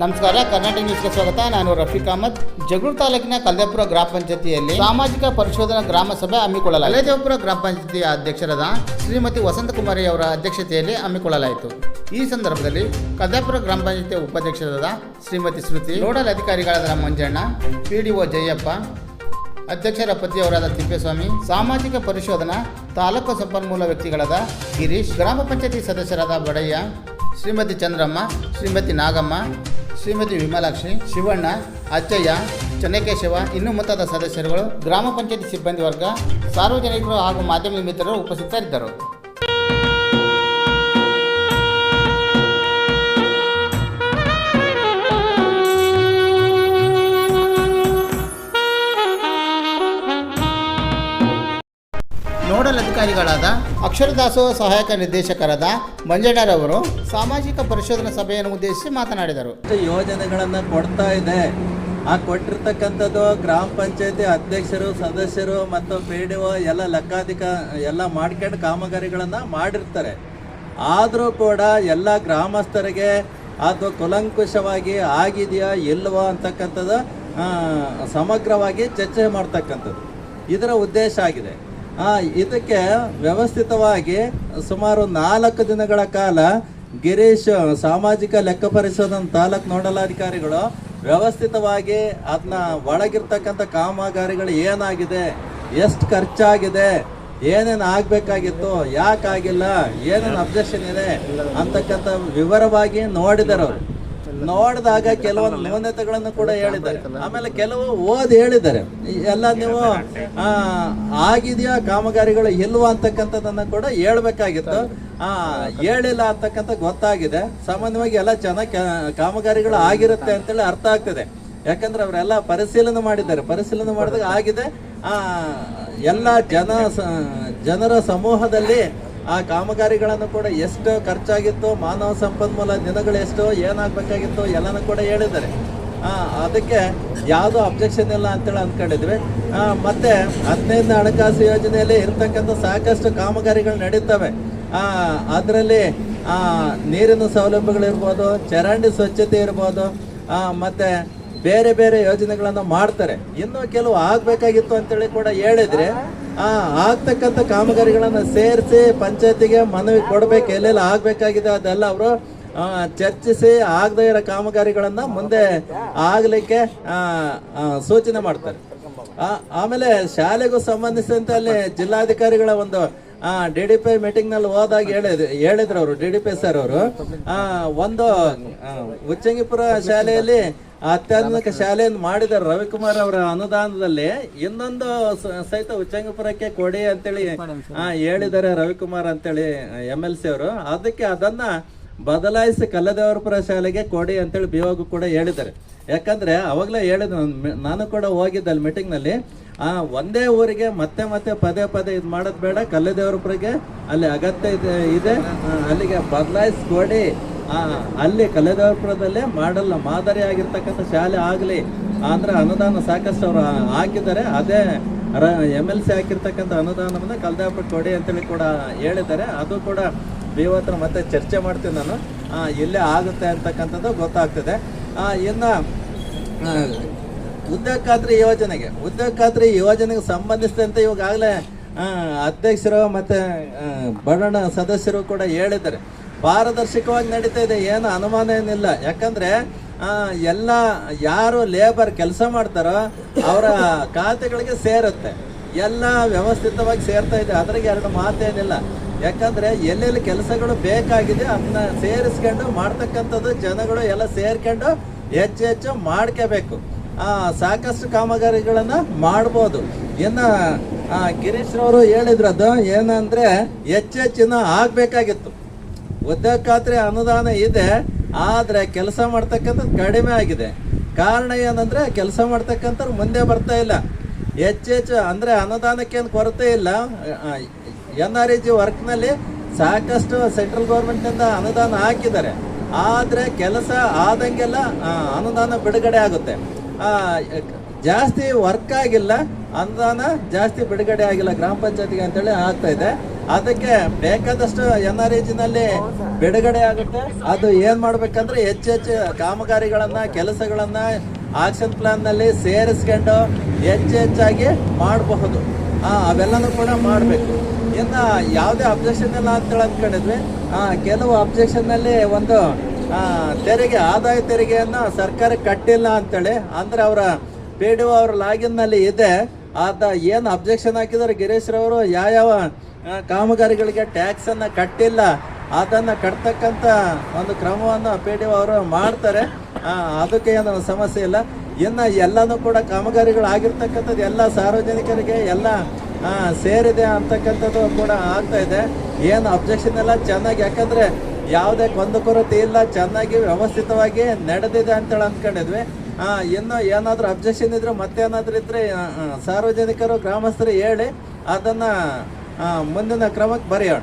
ನಮಸ್ಕಾರ ಕರ್ನಾಟಕ ನ್ಯೂಸ್ಗೆ ಸ್ವಾಗತ. ನಾನು ರಫೀಕ್ ಅಹಮದ್. ಜಗಳೂರು ತಾಲೂಕಿನ ಕಲ್ದೇಪುರ ಗ್ರಾಮ ಪಂಚಾಯತಿಯಲ್ಲಿ ಸಾಮಾಜಿಕ ಪರಿಶೋಧನಾ ಗ್ರಾಮ ಸಭೆ ಹಮ್ಮಿಕೊಳ್ಳಲಾಯಿತು. ಕಲ್ದೇಪುರ ಗ್ರಾಮ ಪಂಚಾಯತಿ ಅಧ್ಯಕ್ಷರಾದ ಶ್ರೀಮತಿ ವಸಂತಕುಮಾರಿ ಅವರ ಅಧ್ಯಕ್ಷತೆಯಲ್ಲಿ ಹಮ್ಮಿಕೊಳ್ಳಲಾಯಿತು. ಈ ಸಂದರ್ಭದಲ್ಲಿ ಕಲ್ದೇಪುರ ಗ್ರಾಮ ಪಂಚಾಯತಿ ಉಪಾಧ್ಯಕ್ಷರಾದ ಶ್ರೀಮತಿ ಶ್ರುತಿ, ನೋಡಲ್ ಅಧಿಕಾರಿಗಳಾದ ಮಂಜಣ್ಣ ಪಿಡಿಒ ಜಯಪ್ಪ, ಅಧ್ಯಕ್ಷರ ಪತಿಯವರಾದ ತಿಪ್ಪೇಸ್ವಾಮಿ, ಸಾಮಾಜಿಕ ಪರಿಶೋಧನಾ, ತಾಲೂಕು ಸಂಪನ್ಮೂಲ ವ್ಯಕ್ತಿಗಳಾದ ಗಿರೀಶ್, ಗ್ರಾಮ ಪಂಚಾಯತಿ ಸದಸ್ಯರಾದ ಬಡಯ್ಯ, ಶ್ರೀಮತಿ ಚಂದ್ರಮ್ಮ, ಶ್ರೀಮತಿ ನಾಗಮ್ಮ ಶ್ರೀಮತಿ ವಿಮಲಾಕ್ಷಿ, ಶಿವಣ್ಣ, ಅಚ್ಚಯ್ಯ, ಚನ್ನಕೇಶವ, ಇನ್ನು ಮುಂತಾದ ಸದಸ್ಯರುಗಳು, ಗ್ರಾಮ ಪಂಚಾಯತಿ ಸಿಬ್ಬಂದಿ ವರ್ಗ, ಸಾರ್ವಜನಿಕರು ಹಾಗೂ ಮಾಧ್ಯಮ ಮಿತ್ರರು ಉಪಸ್ಥಿತರಿದ್ದರು. ನೋಡಲ್ ಅಧಿಕಾರಿಗಳಾದ ಅಕ್ಷರ ದಾಸೋಹ ಸಹಾಯಕ ನಿರ್ದೇಶಕರಾದ ಮಂಜಣ್ಣರವರು ಸಾಮಾಜಿಕ ಪರಿಶೋಧನಾ ಸಭೆಯನ್ನು ಉದ್ದೇಶಿಸಿ ಮಾತನಾಡಿದರು. ಯೋಜನೆಗಳನ್ನು ಕೊಡ್ತಾ ಇದೆ. ಆ ಕೊಟ್ಟಿರ್ತಕ್ಕಂಥದ್ದು ಗ್ರಾಮ ಪಂಚಾಯತಿ ಅಧ್ಯಕ್ಷರು, ಸದಸ್ಯರು ಮತ್ತು ಪಿ ಡಿ ಒ ಎಲ್ಲ ಲೆಕ್ಕಾಧಿಕ ಎಲ್ಲ ಮಾಡ್ಕೊಂಡು ಕಾಮಗಾರಿಗಳನ್ನು ಮಾಡಿರ್ತಾರೆ. ಆದರೂ ಕೂಡ ಎಲ್ಲ ಗ್ರಾಮಸ್ಥರಿಗೆ ಅದು ಕುಲಂಕುಷವಾಗಿ ಆಗಿದೆಯಾ ಇಲ್ವಾ ಅಂತಕ್ಕಂಥದ್ದು ಸಮಗ್ರವಾಗಿ ಚರ್ಚೆ ಮಾಡ್ತಕ್ಕಂಥದ್ದು. ಇದರ ಉದ್ದೇಶ ಆಗಿದೆ. ಇದಕ್ಕೆ ವ್ಯವಸ್ಥಿತವಾಗಿ ಸುಮಾರು ನಾಲ್ಕು ದಿನಗಳ ಕಾಲ ಗಿರೀಶ್ ಸಾಮಾಜಿಕ ಲೆಕ್ಕ ಪರಿಶೋಧನಾ ತಾಲೂಕು ನೋಡಲಾಧಿಕಾರಿಗಳು ವ್ಯವಸ್ಥಿತವಾಗಿ ಅದನ್ನ ಒಳಗಿರ್ತಕ್ಕಂಥ ಕಾಮಗಾರಿಗಳು ಏನಾಗಿದೆ, ಎಷ್ಟು ಖರ್ಚಾಗಿದೆ, ಏನೇನು ಆಗಬೇಕಾಗಿತ್ತು, ಯಾಕಾಗಿಲ್ಲ, ಏನೇನು ಅಬ್ಜೆಕ್ಷನ್ ಇದೆ ಅಂತಕ್ಕಂಥ ವಿವರವಾಗಿ ನೋಡಿದರು ನೋಡಿದಾಗ ಕೆಲವೊಂದು ನ್ಯೂನತೆಗಳನ್ನು ಕೂಡ ಹೇಳಿದ್ದಾರೆ. ಆಮೇಲೆ ಕೆಲವು ಓದಿ ಹೇಳಿದ್ದಾರೆ. ಎಲ್ಲ ನೀವು ಆಗಿದೆಯಾ, ಕಾಮಗಾರಿಗಳು ಇಲ್ವಾ ಅಂತಕ್ಕಂಥದ್ದನ್ನು ಕೂಡ ಹೇಳ್ಬೇಕಾಗಿತ್ತು. ಆ, ಹೇಳಿಲ್ಲ ಅಂತಕ್ಕಂಥ ಗೊತ್ತಾಗಿದೆ. ಸಾಮಾನ್ಯವಾಗಿ ಎಲ್ಲ ಚೆನ್ನಾಗಿ ಕಾಮಗಾರಿಗಳು ಆಗಿರುತ್ತೆ ಅಂತೇಳಿ ಅರ್ಥ ಆಗ್ತದೆ. ಯಾಕಂದ್ರೆ ಅವರೆಲ್ಲ ಪರಿಶೀಲನೆ ಮಾಡಿದ್ದಾರೆ. ಪರಿಶೀಲನೆ ಮಾಡಿದಾಗ ಆಗಿದೆ. ಆ, ಎಲ್ಲ ಜನ ಜನರ ಸಮೂಹದಲ್ಲಿ ಆ ಕಾಮಗಾರಿಗಳನ್ನು ಕೂಡ ಎಷ್ಟು ಖರ್ಚಾಗಿತ್ತು, ಮಾನವ ಸಂಪನ್ಮೂಲ ದಿನಗಳು ಎಷ್ಟು, ಏನಾಗಬೇಕಾಗಿತ್ತು ಎಲ್ಲನೂ ಕೂಡ ಹೇಳಿದ್ದಾರೆ. ಅದಕ್ಕೆ ಯಾವುದೋ ಅಬ್ಜೆಕ್ಷನ್ ಇಲ್ಲ ಅಂತೇಳಿ ಅಂದ್ಕೊಂಡಿದ್ವಿ. ಮತ್ತು ಹದಿನೈದನೇ ಹಣಕಾಸು ಯೋಜನೆಯಲ್ಲಿ ಇರ್ತಕ್ಕಂಥ ಸಾಕಷ್ಟು ಕಾಮಗಾರಿಗಳು ನಡೀತವೆ. ಅದರಲ್ಲಿ ನೀರಿನ ಸೌಲಭ್ಯಗಳಿರ್ಬೋದು, ಚರಂಡಿ ಸ್ವಚ್ಛತೆ ಇರ್ಬೋದು ಮತ್ತೆ ಬೇರೆ ಬೇರೆ ಯೋಜನೆಗಳನ್ನು ಮಾಡ್ತಾರೆ. ಇನ್ನೂ ಕೆಲವು ಆಗ್ಬೇಕಾಗಿತ್ತು ಅಂತೇಳಿ ಕೂಡ ಹೇಳಿದ್ರೆ, ಆ ಆಗ್ತಕ್ಕಂಥ ಕಾಮಗಾರಿಗಳನ್ನು ಸೇರಿಸಿ ಪಂಚಾಯತಿಗೆ ಮನವಿ ಕೊಡ್ಬೇಕು, ಎಲ್ಲೆಲ್ಲ ಆಗ್ಬೇಕಾಗಿದೆ ಅದೆಲ್ಲ ಅವರು ಚರ್ಚಿಸಿ ಆಗದೇ ಇರೋ ಕಾಮಗಾರಿಗಳನ್ನು ಮುಂದೆ ಆಗಲಿಕ್ಕೆ ಸೂಚನೆ ಮಾಡ್ತಾರೆ. ಆಮೇಲೆ ಶಾಲೆಗೂ ಸಂಬಂಧಿಸಿದಂತೆ ಅಲ್ಲಿ ಜಿಲ್ಲಾಧಿಕಾರಿಗಳ ಒಂದು ಡಿ ಡಿ ಪಿ ಮೀಟಿಂಗ್ನಲ್ಲಿ ಹೋದಾಗ ಹೇಳಿದ್ರು ಅವರು, ಡಿ ಡಿ ಪಿ ಸರ್ ಅವರು. ಹಾ, ಒಂದು ಉಚ್ಚಂಗಿಪುರ ಶಾಲೆಯಲ್ಲಿ ಅತ್ಯಾಧುನಿಕ ಶಾಲೆಯನ್ನು ಮಾಡಿದ್ದಾರೆ ರವಿಕುಮಾರ್ ಅವರ ಅನುದಾನದಲ್ಲಿ ಇನ್ನೊಂದು ಸಹಿತ ಉಚ್ಚಂಗಿಪುರಕ್ಕೆ ಕೊಡಿ ಅಂತೇಳಿ, ಹಾ, ಹೇಳಿದ್ದಾರೆ ರವಿಕುಮಾರ್ ಅಂತೇಳಿ ಎಂ ಎಲ್ ಸಿ ಅವರು. ಅದಕ್ಕೆ ಅದನ್ನ ಬದಲಾಯಿಸಿ ಕಲ್ಲದೇವರಪುರ ಶಾಲೆಗೆ ಕೊಡಿ ಅಂತೇಳಿ ಬಿಯೋಗು ಕೂಡ ಹೇಳಿದ್ದಾರೆ. ಯಾಕಂದ್ರೆ ಅವಾಗಲೇ ಹೇಳಿದ್ರು, ನಾನು ಕೂಡ ಹೋಗಿದ್ದೆ ಅಲ್ಲಿ ಮೀಟಿಂಗ್ನಲ್ಲಿ ಆ, ಒಂದೇ ಊರಿಗೆ ಮತ್ತೆ ಮತ್ತೆ ಪದೇ ಪದೇ ಇದು ಮಾಡೋದು ಬೇಡ ಕಲ್ಲದೇವರಪುರಗೆ ಅಲ್ಲಿ ಅಗತ್ಯ ಇದೆ ಇದೆ. ಅಲ್ಲಿಗೆ ಬದಲಾಯಿಸ್ಕೊಡಿ ಅಲ್ಲಿ ಕಲ್ಲದೇವರಪುರದಲ್ಲೇ ಮಾಡಲ್ಲ ಮಾದರಿ ಆಗಿರ್ತಕ್ಕಂಥ ಶಾಲೆ ಆಗಲಿ. ಅಂದ್ರೆ ಅನುದಾನ ಸಾಕಷ್ಟು ಅವರು ಹಾಕಿದ್ದಾರೆ. ಅದೇ ಎಂ ಎಲ್ ಸಿ ಹಾಕಿರ್ತಕ್ಕಂಥ ಅನುದಾನವನ್ನ ಕಲ್ದಾಪುರ ಕೊಡಿ ಅಂತೇಳಿ ಕೂಡ ಹೇಳಿದ್ದಾರೆ. ಅದು ಕೂಡ ಬಿ ಮತ್ತೆ ಚರ್ಚೆ ಮಾಡ್ತೀನಿ ನಾನು. ಇಲ್ಲೇ ಆಗುತ್ತೆ ಅಂತಕ್ಕಂಥದ್ದು ಗೊತ್ತಾಗ್ತದೆ. ಇನ್ನು ಉದ್ಯೋಗ ಖಾತ್ರಿ ಯೋಜನೆಗೆ ಉದ್ಯೋಗ ಖಾತ್ರಿ ಯೋಜನೆಗೆ ಸಂಬಂಧಿಸಿದಂತೆ ಇವಾಗಲೇ ಅಧ್ಯಕ್ಷರು ಮತ್ತು ಬಡಣ ಸದಸ್ಯರು ಕೂಡ ಹೇಳಿದ್ದಾರೆ. ಪಾರದರ್ಶಕವಾಗಿ ನಡೀತಾ ಇದೆ, ಏನು ಅನುಮಾನ ಏನಿಲ್ಲ. ಯಾಕಂದರೆ ಎಲ್ಲ ಯಾರು ಲೇಬರ್ ಕೆಲಸ ಮಾಡ್ತಾರೋ ಅವರ ಖಾತೆಗಳಿಗೆ ಸೇರುತ್ತೆ. ಎಲ್ಲ ವ್ಯವಸ್ಥಿತವಾಗಿ ಸೇರ್ತಾ ಇದೆ, ಅದ್ರಾಗೆ ಎರಡು ಮಾತೇನಿಲ್ಲ. ಯಾಕಂದ್ರೆ, ಎಲ್ಲೆಲ್ಲಿ ಕೆಲಸಗಳು ಬೇಕಾಗಿದೆ ಅದನ್ನ ಸೇರಿಸ್ಕೊಂಡು ಮಾಡ್ತಕ್ಕಂಥದ್ದು ಜನಗಳು ಎಲ್ಲ ಸೇರ್ಕೊಂಡು ಹೆಚ್ಚು ಹೆಚ್ಚು ಮಾಡ್ಕೋಬೇಕು. ಸಾಕಷ್ಟು ಕಾಮಗಾರಿಗಳನ್ನು ಮಾಡ್ಬೋದು. ಇನ್ನು ಗಿರೀಶ್ ರವರು ಹೇಳಿದ್ರು ಅದು ಏನಂದ್ರೆ ಹೆಚ್ಚೆಚ್ಚಿನ ಆಗಬೇಕಾಗಿತ್ತು. ಉದ್ಯೋಗ ಖಾತ್ರಿ ಅನುದಾನ ಇದೆ, ಆದರೆ ಕೆಲಸ ಮಾಡ್ತಕ್ಕಂಥದ್ದು ಕಡಿಮೆ ಆಗಿದೆ. ಕಾರಣ ಏನಂದ್ರೆ ಕೆಲಸ ಮಾಡ್ತಕ್ಕಂಥವ್ರು ಮುಂದೆ ಬರ್ತಾ ಇಲ್ಲ. ಹೆಚ್ಚೆಚ್ಚು ಅಂದ್ರೆ ಅನುದಾನಕ್ಕೇನು ಕೊರತೆ ಇಲ್ಲ. ಎನ್ ಆರ್ ಇ ಜಿ ವರ್ಕ್ನಲ್ಲಿ ಸಾಕಷ್ಟು ಸೆಂಟ್ರಲ್ ಗೌರ್ಮೆಂಟ್ನಿಂದ ಅನುದಾನ ಹಾಕಿದ್ದಾರೆ. ಆದರೆ ಕೆಲಸ ಆದಂಗೆಲ್ಲ ಅನುದಾನ ಬಿಡುಗಡೆ ಆಗುತ್ತೆ. ಜಾಸ್ತಿ ವರ್ಕ್ ಆಗಿಲ್ಲ, ಅನುದಾನ ಜಾಸ್ತಿ ಬಿಡುಗಡೆ ಆಗಿಲ್ಲ ಗ್ರಾಮ ಪಂಚಾಯತಿಗೆ ಅಂತೇಳಿ ಆಗ್ತಾ ಇದೆ. ಅದಕ್ಕೆ ಬೇಕಾದಷ್ಟು ಎನ್ ಆರ್ನಲ್ಲಿ ಬಿಡುಗಡೆ ಆಗುತ್ತೆ. ಅದು ಏನ್ ಮಾಡ್ಬೇಕಂದ್ರೆ ಹೆಚ್ಚು ಹೆಚ್ಚು ಕಾಮಗಾರಿಗಳನ್ನ, ಕೆಲಸಗಳನ್ನ ಆಕ್ಷನ್ ಪ್ಲಾನ್ನಲ್ಲಿ ಸೇರಿಸ್ಕೊಂಡು ಹೆಚ್ಚು ಹೆಚ್ಚಾಗಿ ಮಾಡಬಹುದು. ಅವೆಲ್ಲನೂ ಕೂಡ ಮಾಡಬೇಕು. ಇನ್ನ ಯಾವುದೇ ಅಬ್ಜೆಕ್ಷನ್ ಇಲ್ಲ ಅಂತೇಳಿ ಅಂದ್ಕೊಂಡಿದ್ವಿ. ಕೆಲವು ಅಬ್ಜೆಕ್ಷನ್ನಲ್ಲಿ ಒಂದು ತೆರಿಗೆ, ಆದಾಯ ತೆರಿಗೆಯನ್ನು ಸರ್ಕಾರ ಕಟ್ಟಿಲ್ಲ ಅಂತೇಳಿ, ಅಂದರೆ ಅವರ ಪಿ ಡಿ ಅವ್ರ ಲಾಗಿನ್ನಲ್ಲಿ ಇದೆ. ಆದ ಏನು ಅಬ್ಜೆಕ್ಷನ್ ಹಾಕಿದ್ದಾರೆ ಗಿರೀಶ್ ರವರು? ಯಾವ್ಯಾವ ಕಾಮಗಾರಿಗಳಿಗೆ ಟ್ಯಾಕ್ಸನ್ನು ಕಟ್ಟಿಲ್ಲ. ಅದನ್ನು ಕಟ್ತಕ್ಕಂಥ ಒಂದು ಕ್ರಮವನ್ನು ಪಿ ಡಿ ಅವರು ಮಾಡ್ತಾರೆ. ಅದಕ್ಕೆ ಏನು ಸಮಸ್ಯೆ ಇಲ್ಲ. ಇನ್ನು ಎಲ್ಲನೂ ಕೂಡ ಕಾಮಗಾರಿಗಳು ಆಗಿರ್ತಕ್ಕಂಥದ್ದು ಎಲ್ಲ ಸಾರ್ವಜನಿಕರಿಗೆ ಎಲ್ಲ ಸೇರಿದೆ ಅಂತಕ್ಕಂಥದ್ದು ಕೂಡ ಆಗ್ತಾ ಇದೆ. ಏನು ಅಬ್ಜೆಕ್ಷನ್ ಎಲ್ಲ ಚೆನ್ನಾಗಿ ಯಾಕಂದ್ರೆ ಯಾವುದೇ ಕೊಂದುಕೊರತೆ ಇಲ್ಲ, ಚೆನ್ನಾಗಿ ವ್ಯವಸ್ಥಿತವಾಗಿ ನಡೆದಿದೆ ಅಂತೇಳಿ ಅಂದ್ಕೊಂಡಿದ್ವಿ. ಇನ್ನು ಏನಾದರೂ ಅಬ್ಜೆಕ್ಷನ್ ಇದ್ರೆ ಮತ್ತೇನಾದ್ರೂ ಇದ್ರೆ ಸಾರ್ವಜನಿಕರು, ಗ್ರಾಮಸ್ಥರು ಹೇಳಿ ಅದನ್ನ ಮುಂದಿನ ಕ್ರಮಕ್ಕೆ ಬರೆಯೋಣ.